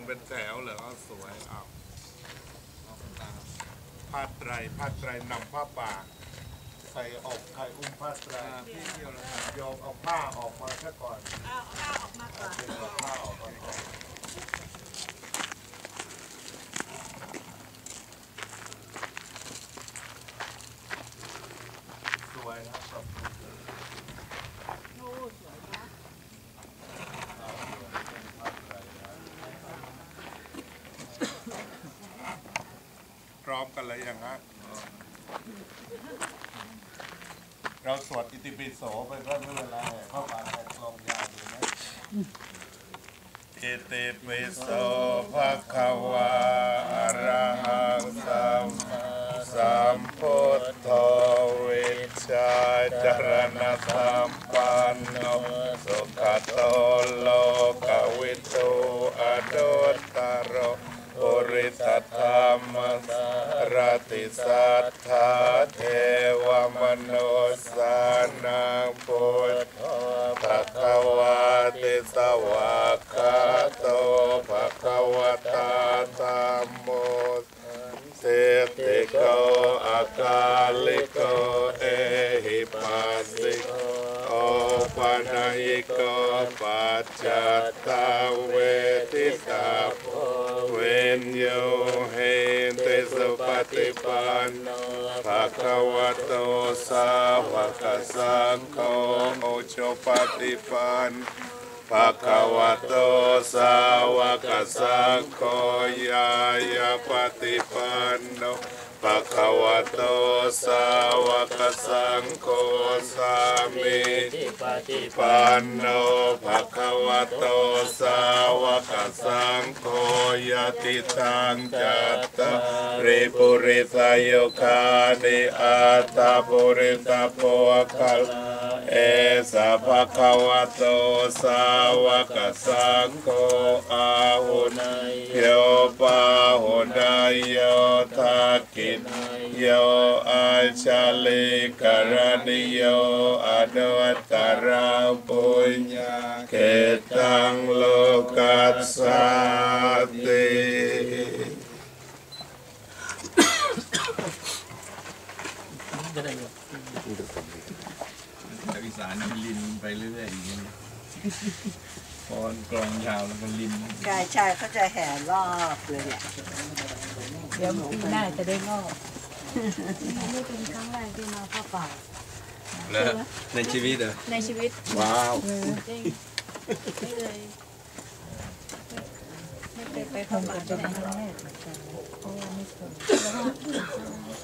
นเป็นแถวเหรอสวยอ้าวผ้าไตรผ้าไตรนำผ้าป่าใครออกใครอุ้มผ้าไตรพี่เที่ยวแล้วโยมเอาผ้าออกมาซะก่อนเอาข้าวออกมาก่อน เอาผ้าออกมาก่อนสวยครับขอบคุณ โอ้สวยนะ พร้อมกันเลยยังฮะเราสวดอิติปิโสไปก็ไม่เป็นไรเข้าปากแทนกลองยาวดูนะอิติปิโสภะคะวะอะระหังสัมมาสัมพุทโธวิชาจารณสัมปันโนสุขโตโลกวิทูอนุตตรโร ติสัทธาเทวมนุสานังพุทธภะคะวะติสวากขาโตภะคะวะตาธัมโมเสติโกอากาลิโกเอหิปัสสิโกโอปะนายิโกปัจจัตตาเวทิ ฏิปันโนภะคะวะโตสาวกสังโฆโอโชปฏิปันภะคะวะโตสาวกสังโฆยายาปฏิปันโน ภะคะวะโตสาวกสังโฆสามิจิปฏิปันโนภะคะวะโตสาวกสังโฆยติตังจัตตาริปุริสยคานิอัตตาปุริตาโพคัลเอสะภะคะวะโตสาวกสังโฆอาหุนโยปาหุนายโยทักกิโยอาชาลิกรณิโยอนุตตรังปุญญาเกตังโลกัสสาติจากอีสานมันลินไปเรื่อยๆอย่างเงี้ยพอกลองยาวแล้วก็ลินกายชายเขาจะแห่รอบเลยแหละ เดี๋ยวปีหน้าจะได้งอกนี่เป็นครั้งแรกที่มาผ้าป่าแล้วในชีวิตเหรอในชีวิตว้าวจริงไม่เลยไม่เคยไปคผ้างป่าจะที่เป็นไหนครั้งแรกเหมือนกันเพราะว่าไม่เคย